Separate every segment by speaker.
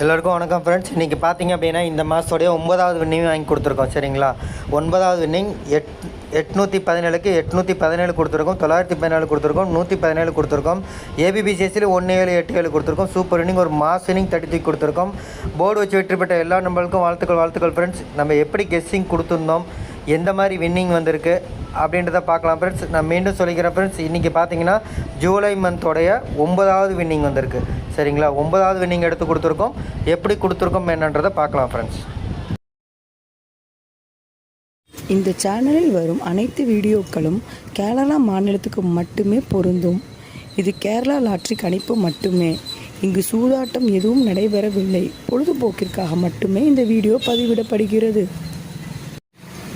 Speaker 1: எல்லோருக்கும் வணக்கம் ஃப்ரெண்ட்ஸ் இன்றைக்கி பார்த்தீங்க அப்படின்னா இந்த மாதத்துடைய ஒன்பதாவது வின்னிங் வாங்கி கொடுத்துருக்கோம் சரிங்களா? ஒன்பதாவது வின்னிங் எட் எட்நூற்றி பதினேழுக்கு எட்நூற்றி பதினேழு கொடுத்துருக்கோம் தொள்ளாயிரத்தி பதினேழு கொடுத்துருக்கோம் நூற்றி பதினேழு கொடுத்துருக்கோம். ஏபிபிசிஎஸ்சியில் ஒன்று ஏழு எட்டு ஏழு கொடுத்துருக்கோம். சூப்பர் இன்னிங் ஒரு மாஸ் இன்னிங் தட்டி தூக்கி கொடுத்துருக்கோம். போர்டு வச்சு வெற்றி பெற்ற எல்லா நம்மளுக்கும் வாழ்த்துக்கள் வாழ்த்துக்கள் ஃப்ரெண்ட்ஸ் நம்ம எப்படி கெஸ்ஸிங் கொடுத்துருந்தோம்? எந்த மாதிரி வின்னிங் வந்திருக்கு அப்படின்றத பார்க்கலாம் ஃப்ரெண்ட்ஸ் நான் மீண்டும் சொல்லிக்கிறேன் ஃப்ரெண்ட்ஸ் இன்றைக்கி பார்த்தீங்கன்னா ஜூலை மந்தோடைய ஒன்பதாவது வின்னிங் வந்திருக்கு. சரிங்களா? ஒன்பதாவது வின்னிங் எடுத்து கொடுத்துருக்கோம். எப்படி கொடுத்துருக்கோம் என்னன்றதை பார்க்கலாம் ஃப்ரெண்ட்ஸ்
Speaker 2: இந்த சேனலில் வரும் அனைத்து வீடியோக்களும் கேரளா மாநிலத்துக்கு மட்டுமே பொருந்தும். இது கேரளா லாட்ரி கணிப்பு மட்டுமே. இங்கு சூதாட்டம் எதுவும் நடைபெறவில்லை. பொழுதுபோக்கிற்காக மட்டுமே இந்த வீடியோ பதிவிடப்படுகிறது.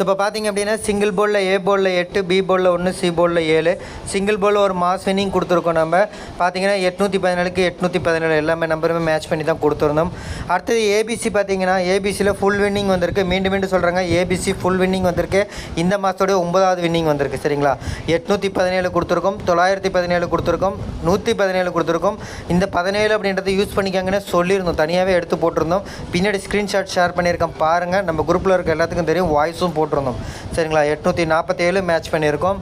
Speaker 1: So இப்போ பார்த்தீங்க அப்படின்னா சிங்கிள் போர்டில் ஏ போர்டில் எட்டு பி போர்டில் ஒன்று சி போர்டில் ஏழு. சிங்கிள் போர்டில் ஒரு மாஸ் வின்னிங் கொடுத்துருக்கோம் நம்ம. பார்த்தீங்கன்னா எட்நூற்றி பதினேழுக்கு எட்நூற்றி பதினேழு. எல்லாமே நம்பருமே மேட்ச் பண்ணி தான் கொடுத்துருந்தோம். அடுத்தது ஏபிசி பார்த்தீங்கன்னா ஏபிசியில் ஃபுல் வின்னிங் வந்திருக்கு. மீண்டும் மீண்டும் சொல்கிறாங்க ஏபிசி ஃபுல் வின்னிங் வந்திருக்கு. இந்த மாதத்தோடைய ஒன்பதாவது வின்னிங் வந்திருக்கு சரிங்களா? எட்நூற்றி பதினேழு கொடுத்துருக்கோம் தொள்ளாயிரத்தி பதினேழு கொடுத்துருக்கோம் நூற்றி பதினேழு கொடுத்துருக்கோம். இந்த பதினேழு அப்படின்றத யூஸ் பண்ணிக்காங்கன்னு சொல்லியிருந்தோம். தனியாகவே எடுத்து போட்டிருந்தோம். பின்னாடி ஸ்க்ரீன்ஷாட் ஷேர் பண்ணியிருக்கேன் பாருங்கள் நம்ம குரூப்பில் இருக்க எல்லாத்துக்கும் தெரியும் வாய்ஸும் போட்டு போட்டிருந்தோம். சரிங்களா? எட்நூற்றி நாற்பத்தேழு மேட்ச் பண்ணியிருக்கோம்.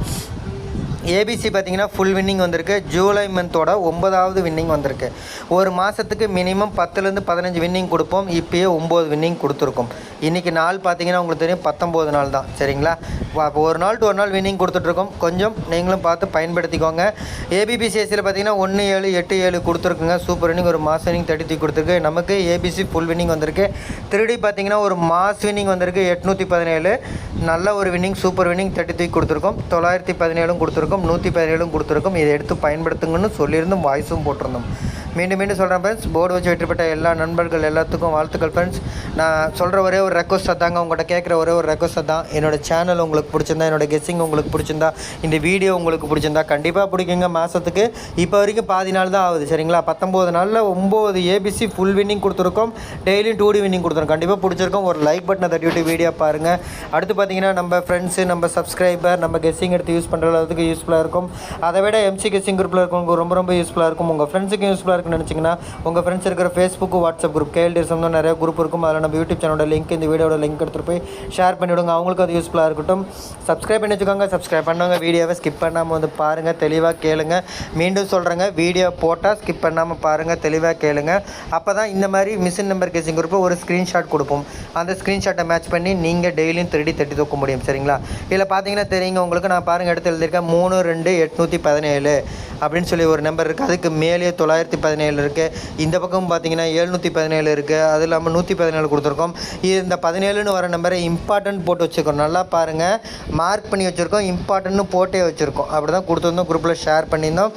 Speaker 1: ஏபிசி பார்த்தீங்கன்னா ஃபுல் வின்னிங் வந்திருக்கு. ஜூலை மந்தோட ஒன்பதாவது வின்னிங் வந்திருக்கு. ஒரு மாதத்துக்கு மினிமம் பத்துலேருந்து பதினஞ்சு வின்னிங் கொடுப்போம். இப்போயே ஒம்பது வின்னிங் கொடுத்துருக்கோம். இன்றைக்கி நாள் பார்த்தீங்கன்னா உங்களுக்கு தெரியும் பத்தொம்போது நாள் தான். சரிங்களா? வா- அப்போ ஒரு நாள் டு ஒரு நாள் வின்னிங் கொடுத்துட்ருக்கோம். கொஞ்சம் நீங்களும் பார்த்து பயன்படுத்திக்கோங்க. ஏபிபிசிஎஸ்சியில் பார்த்தீங்கன்னா ஒன்று ஏழு எட்டு ஏழு கொடுத்துருக்குங்க. சூப்பர் வின்னிங் ஒரு மாஸ் வின்னிங் தேர்ட்டி த்ரீ கொடுத்துருக்கு. நமக்கு ஏபிசி ஃபுல் வின்னிங் வந்திருக்கு. திருடி பார்த்தீங்கன்னா ஒரு மாஸ் வின்னிங் வந்திருக்கு. எட்நூற்றி பதினேழு. நல்ல ஒரு winning super winning thirty three கொடுத்துருக்கோம். தொள்ளாயிரத்தி பதினேழும் கொடுத்துருக்கோம். நூற்றி பதினேழும் கொடுத்துருக்கோம். இதை எடுத்து பயன்படுத்துங்கன்னு சொல்லியிருந்தும் வாய்ஸும் போட்டிருந்தோம். மீண்டும் மீண்டும் சொல்கிறேன் ஃப்ரெண்ட்ஸ் போர்டு வச்சு வெற்றி பெற்ற எல்லா நண்பர்கள் எல்லாத்துக்கும் வாழ்த்துக்கள் ஃப்ரெண்ட்ஸ் நான் சொல்கிற ஒரே ஒரு ரெக்வஸ்ட்டாக தாங்க உங்கள்கிட்ட கேட்குற ஒரே ஒரு ரெக்வஸ்ட்டாக தான் என்னோட சேனல் உங்களுக்கு பிடிச்சிருந்தா என்னோட கெஸ்ஸிங் உங்களுக்கு பிடிச்சிருந்தா இந்த வீடியோ உங்களுக்கு பிடிச்சிருந்தா கண்டிப்பாக பிடிக்குங்க மாதத்துக்கு இப்போ வரைக்கும் பாதி நாள் தான் ஆகுது சரிங்களா? பத்தொம்போது நாளில் ஒம்பது ஏபிசி ஃபுல் வின்னிங் கொடுத்துருக்கோம். டெய்லியும் டூ டி வின்னிங் கொடுத்துருக்கோம். கண்டிப்பாக பிடிச்சிருக்கோம். ஒரு லைக் பட்டனை தட்டி விட்டு வீடியோ பாருங்கள் அடுத்து பார்த்தீங்கன்னா நம்ம ஃப்ரெண்ட்ஸு நம்ம சப்ஸ்கிரைபர் நம்ம கெஸ்ஸிங் எடுத்து யூஸ் பண்ணுற அளவுக்கு யூஸ்ஃபுல்லாக இருக்கும். அதை விட எம்சி கெஸ்ஸிங் குரூப்பில் இருக்கவங்க ரொம்ப ரொம்ப யூஸ்ஃபுல்லாக இருக்கும். உங்கள் ஃப்ரெண்ட்ஸுக்கு யூஸ்ஃபுல்லாக இருக்கும். இருக்குன்னு நினச்சிங்கன்னா உங்கள் ஃப்ரெண்ட்ஸ் இருக்கிற ஃபேஸ்புக் வாட்ஸ்அப் குரூப் கேஎல்டி சம்பந்தம் நிறைய குரூப் இருக்கும். அதில் நம்ம யூடியூப் சேனலோட லிங்க் இந்த வீடியோட லிங்க் எடுத்துகிட்டு போய் ஷேர் பண்ணிவிடுங்க. அவங்களுக்கு அது யூஸ்ஃபுல்லாக இருக்கட்டும். சப்ஸ்கிரைப் பண்ணி வச்சுக்கோங்க. சப்ஸ்கிரைப் பண்ணுவாங்க வீடியோவை ஸ்கிப் பண்ணாமல் வந்து பாருங்கள் தெளிவாக கேளுங்க. மீண்டும் சொல்கிறேங்க வீடியோ போட்டால் ஸ்கிப் பண்ணாமல் பாருங்கள் தெளிவாக கேளுங்க. அப்போ தான் இந்த மாதிரி மிஷின் நம்பர் கேசிங் குரூப்பில் ஒரு ஸ்க்ரீன்ஷாட் கொடுப்போம். அந்த ஸ்க்ரீன்ஷாட்டை மேட்ச் பண்ணி நீங்கள் டெய்லியும் திருடி தட்டி தூக்க முடியும். சரிங்களா? இதில் பார்த்தீங்கன்னா தெரியுங்க. உங்களுக்கு நான் பாருங்கள் எடுத்து எழுதியிருக்கேன். மூணு ரெண்டு எட்நூற்றி பதினேழு அப்படின்னு சொல்லி ஒரு நம்பர் இருக்குது அதுக்கு மேலேயே தொள்ளாயிரத்தி பதினேழு இருக்குது இந்த பக்கம் பார்த்தீங்கன்னா எழுநூற்றி பதினேழு இருக்குது அது இல்லாமல் நூற்றி பதினேழு கொடுத்துருக்கோம். இந்த பதினேழுன்னு வர நம்பரை இம்பார்ட்டன்ட் போட்டு வச்சுருக்கோம். நல்லா பாருங்கள் மார்க் பண்ணி வச்சுருக்கோம். இம்பார்ட்டன்ட்னு போட்டே வச்சுருக்கோம். அப்படி தான் கொடுத்துருந்தோம் குரூப்பில் ஷேர் பண்ணியிருந்தோம்.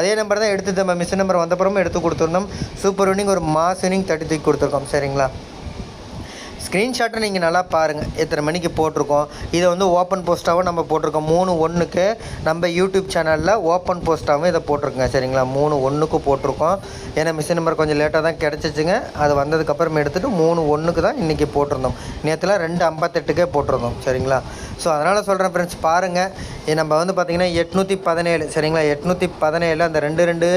Speaker 1: அதே நம்பர் தான் எடுத்து நம்ம மிஸ் நம்பர் வந்தப்புறமும் எடுத்து கொடுத்துருந்தோம். சூப்பர் வினிங் ஒரு மாஸ் வினிங் தட்டி தூக்கி கொடுத்துருக்கோம். சரிங்களா? ஸ்க்ரீன்ஷாட்டை நீங்கள் நல்லா பாருங்கள் எத்தனை மணிக்கு போட்டிருக்கோம். இதை வந்து ஓப்பன் போஸ்ட்டாகவும் நம்ம போட்டிருக்கோம். மூணு ஒன்றுக்கு நம்ம யூடியூப் சேனலில் ஓப்பன் போஸ்ட்டாகவும் இதை போட்டிருக்கோங்க. சரிங்களா? மூணு ஒன்றுக்கு போட்டிருக்கோம். ஏன்னா மிஷின் நம்பர் கொஞ்சம் லேட்டாக தான் கிடச்சிச்சுங்க. அது வந்ததுக்கப்புறம் எடுத்துகிட்டு மூணு ஒன்றுக்கு தான் இன்றைக்கி போட்டிருந்தோம். நேற்றுலாம் ரெண்டு ஐம்பத்தெட்டுக்கே போட்டிருந்தோம். சரிங்களா? ஸோ அதனால் சொல்கிறேன் ஃப்ரெண்ட்ஸ் பாருங்கள் நம்ம வந்து பார்த்திங்கன்னா எட்நூற்றி பதினேழு சரிங்களா? எட்நூற்றி பதினேழு அந்த ரெண்டு ரெண்டு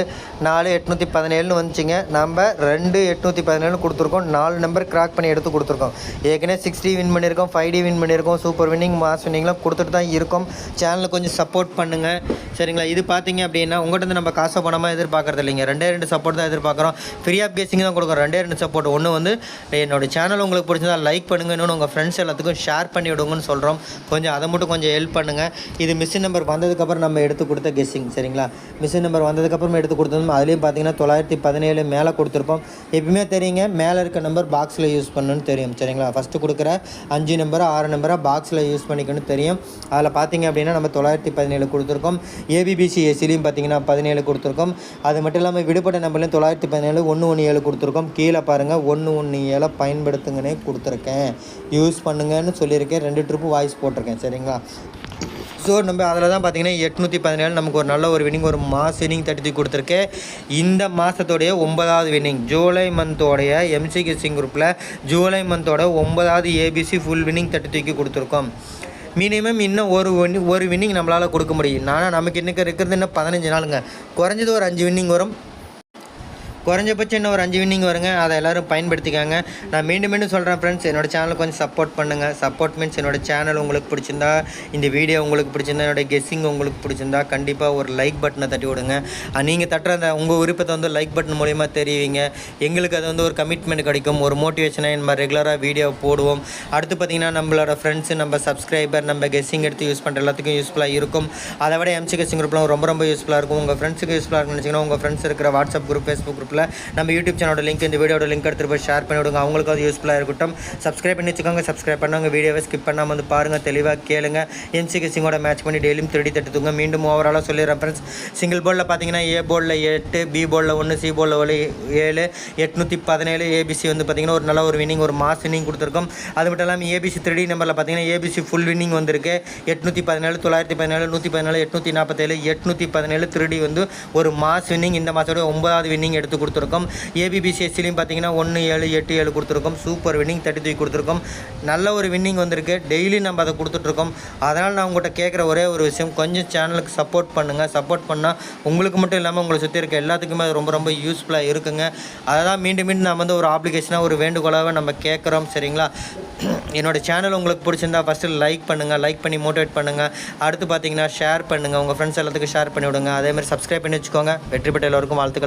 Speaker 1: நாலு எட்நூற்றி பதினேழுன்னு வந்துச்சுங்க. நம்ம ரெண்டு எட்நூற்றி பதினேழு கொடுத்துருக்கோம். நாலு நம்பர் கிராக் பண்ணி எடுத்து கொடுத்துருக்கோம். ஏற்கனவே சிக்ஸ் டி வின் பண்ணியிருக்கோம் ஃபைவ் டி வின் பண்ணியிருக்கோம் சூப்பர் வின்னிங் மாஸ் வின்னிங்லாம் கொடுத்துட்டு தான் இருக்கோம். சேனலை கொஞ்சம் சப்போர்ட் பண்ணுங்கள் சரிங்களா? இது பார்த்தீங்க அப்படின்னா உங்கள்கிட்ட நம்ம காசை பணமாக எதிர்பார்க்குறது இல்லைங்க. ரெண்டே ரெண்டு சப்போர்ட் தான் எதிர்பார்க்குறோம் ஃப்ரீ ஆஃப் கேசிங் தான் கொடுக்குறோம். ரெண்டே ரெண்டு சப்போர்ட் ஒன்று வந்து என்னோட சேனல் உங்களுக்கு பிடிச்சதா லைக் பண்ணுங்க. இன்னொன்று உங்கள் ஃப்ரெண்ட்ஸ் எல்லாத்துக்கும் ஷேர் பண்ணி விடுங்கன்னு சொல்கிறோம் கொஞ்சம் அதை மட்டும் கொஞ்சம் ஹெல்ப் பண்ணுங்கள் இது மிஷின் நம்பர் வந்ததுக்கப்புறம் நம்ம எடுத்து கொடுத்த கெஸ்ஸிங் சரிங்களா? மிஷின் நம்பர் வந்ததுக்கப்புறம் எடுத்து கொடுத்ததும் அதுலேயும் பார்த்தீங்கன்னா தொள்ளாயிரத்தி பதினேழு மேலே கொடுத்துருப்போம். எப்பயுமே தெரியுங்க மேலே இருக்க நம்பர் பாக்ஸில் யூஸ் பண்ணணும்னு தெரியும் சரிங்களா? ஃபஸ்ட்டு கொடுக்குற அஞ்சு நம்பரை ஆறு நம்பரை பாக்ஸில் யூஸ் பண்ணிக்கணும்னு தெரியும். அதில் பார்த்தீங்க அப்படின்னா நம்ம தொள்ளாயிரத்தி பதினேழு கொடுத்துருக்கோம். ஏபிபிசி எஸ்சிலையும் பார்த்தீங்கன்னா பதினேழு கொடுத்துருக்கோம். அது மட்டும் இல்லாமல் விடுபட்ட நம்பர்லையும் தொள்ளாயிரத்தி பதினேழு ஒன்று ஒன்று ஏழு கொடுத்துருக்கோம். கீழே பாருங்கள் ஒன்று ஒன்று ஏழை பயன்படுத்துங்கன்னே கொடுத்துருக்கேன். யூஸ் பண்ணுங்கன்னு சொல்லியிருக்கேன். ரெண்டு ட்ரிப்பு வாய்ஸ் போட்டு போட்டிருக்கேன் சரிங்களா? ஸோ நம்ம அதில் தான் பார்த்தீங்கன்னா எட்நூற்றி பதினேழு நமக்கு ஒரு நல்ல ஒரு வின்னிங் ஒரு மாஸ் வின்னிங் தட்டி கொடுத்துருக்கேன் கொடுத்துருக்கு. இந்த மாதத்தோடைய ஒன்பதாவது வின்னிங் ஜூலை மந்தோடைய எம்சி கிசிங் குரூப்பில் ஜூலை மந்தோட ஒன்பதாவது ஏபிசி ஃபுல் வின்னிங் தட்டி தூக்கி கொடுத்துருக்கோம். மினிமம் இன்னும் ஒரு ஒரு வின்னிங் நம்மளால் கொடுக்க முடியும். ஆனால் நமக்கு இன்றைக்கி இருக்கிறது இன்னும் பதினஞ்சு நாளுங்க. குறைஞ்சது ஒரு அஞ்சு வின்னிங் வரும். குறைஞ்சபட்சம் இன்னும் ஒரு அஞ்சு வின்னிங் வருங்க. அதை எல்லோரும் பயன்படுத்திக்காங்க. நான் மீண்டும் மீண்டும் சொல்கிறேன் ஃப்ரெண்ட்ஸ் என்னோட சேனலுக்கு கொஞ்சம் சப்போர்ட் பண்ணுங்கள் சப்போர்ட் மீன்ஸ் என்னோடய சேனல் உங்களுக்கு பிடிச்சிருந்தா இந்த வீடியோ உங்களுக்கு பிடிச்சிருந்தா என்னோடய கெஸ்ஸிங் உங்களுக்கு பிடிச்சிருந்தா கண்டிப்பாக ஒரு லைக் பட்டனை தட்டி விடுங்க. நீங்கள் தட்டுற அந்த உங்கள் விருப்பத்தை வந்து லைக் பட்டன் மூலிமா தெரிவிங்க. எங்களுக்கு அது வந்து ஒரு கமிட்மெண்ட் கிடைக்கும். ஒரு மோட்டிவேஷனாக நம்ம ரெகுலராக வீடியோ போடுவோம். அடுத்து பார்த்திங்கன்னா நம்மளோட ஃப்ரெண்ட்ஸு நம்ம சப்ஸ்கிரைபர் நம்ம கெஸ்ஸிங் எடுத்து யூஸ் பண்ணுற எல்லாத்துக்கும் யூஸ்ஃபுல்லாக இருக்கும். அதை விட எம்சி கெஸ்ஸிங் குரூப்லாம் ரொம்ப ரொம்ப யூஸ்ஃபுல்லாக இருக்கும். உங்கள் ஃப்ரெண்ட்ஸுக்கு யூஸ்ஃபுல்லாக இருக்கும்னு நினச்சிங்கன்னா உங்கள் ஃப்ரெண்ட்ஸ் இருக்கிற வாட்ஸ்அப் குரூப் ஃபேஸ்புக் குரூப்பில் நம்ம யூடியூப் சேனலோட லிங்க் இந்த வீடியோட லிங்க் எடுத்துகிட்டு போய் ஷேர் பண்ணி விடுங்க அவங்களுக்கு அது யூஸ்ஃபுல்லாக இருக்கட்டும். சப்ஸ்கிரைப் பண்ணி வச்சுக்கோங்க. சப்ஸ்கிரைப் பண்ணுவாங்க வீடியோவை ஸ்கிப் பண்ணாமல் வந்து பாருங்கள் தெளிவாக கேளுங்க. எம்சி கெஸ்ஸிங்கோட மேட்ச் பண்ணி டெய்லியும் திருடி தட்டுத்துங்க மீண்டும் ஓவராலாக சொல்லிடுறேன் ஃப்ரெண்ட்ஸ் சிங்கிள் போர்டில் பார்த்தீங்கன்னா ஏ போர்டில் எட்டு பி போர்டில் ஒன்று சி போலில் ஒரு ஏழு எட்நூற்றி பதினேழு ஏபிசி வந்து பார்த்தீங்கன்னா ஒரு நல்ல ஒரு வின்னிங் ஒரு மாஸ் வின்னிங் கொடுத்துருக்கோம். அது மட்டும் இல்லாமல் ஏபிசி த்ரீ நம்பரில் பார்த்தீங்கன்னா ஏபிசி ஃபுல் வின்னிங் வந்திருக்கு எட்நூற்றி பதினேழு தொள்ளாயிரத்தி பதினேழு நூற்றி பதினேழு எட்நூற்றி நாற்பத்தேழு எட்நூற்றி பதினேழு திருடி வந்து ஒரு மாஸ் வின்னிங் இந்த மாதத்தோட ஒன்பதாவது வின்னிங் எடுத்து கொடுத்துருக்கோம். ஏபிபிசிஎஸ்சிலையும் பார்த்தீங்கன்னா ஒன்று ஏழு எட்டு ஏழு கொடுத்துருக்கோம். சூப்பர் வின்னிங் தேர்ட்டி த்ரீ கொடுத்துருக்கோம். நல்ல ஒரு வின்னிங் வந்திருக்கு. டெய்லி நம்ம அதை கொடுத்துட்ருக்கோம். அதனால் நான் உங்கள்கிட்ட கேட்குற ஒரே ஒரு விஷயம் கொஞ்சம் சேனலுக்கு சப்போர்ட் பண்ணுங்கள் சப்போர்ட் பண்ணால் உங்களுக்கு மட்டும் இல்லாமல் உங்களை சுற்றி இருக்க எல்லாத்துக்குமே அது ரொம்ப ரொம்ப யூஸ்ஃபுல்லாக இருக்குங்க. அதை தான் மீண்டும் மீண்டும் நான் வந்து ஒரு ஆப்ளிகேஷனாக ஒரு வேண்டுகோளாக நம்ம கேட்குறோம். சரிங்களா? என்னோடய சேனல் உங்களுக்கு பிடிச்சிருந்தா ஃபஸ்ட்டு லைக் பண்ணுங்கள் லைக் பண்ணி மோட்டிவேட் பண்ணுங்கள் அடுத்து பார்த்தீங்கன்னா ஷேர் பண்ணுங்கள் உங்கள் ஃப்ரெண்ட்ஸ் எல்லாத்துக்கும் ஷேர் பண்ணிவிடுங்க அதேமாதிரி அதே மாதிரி சப்ஸ்கிரைப் பண்ணி வச்சுக்கோங்க. வெற்றி பெற்ற எல்லோருக்கும் வாழ்த்துக்கள்.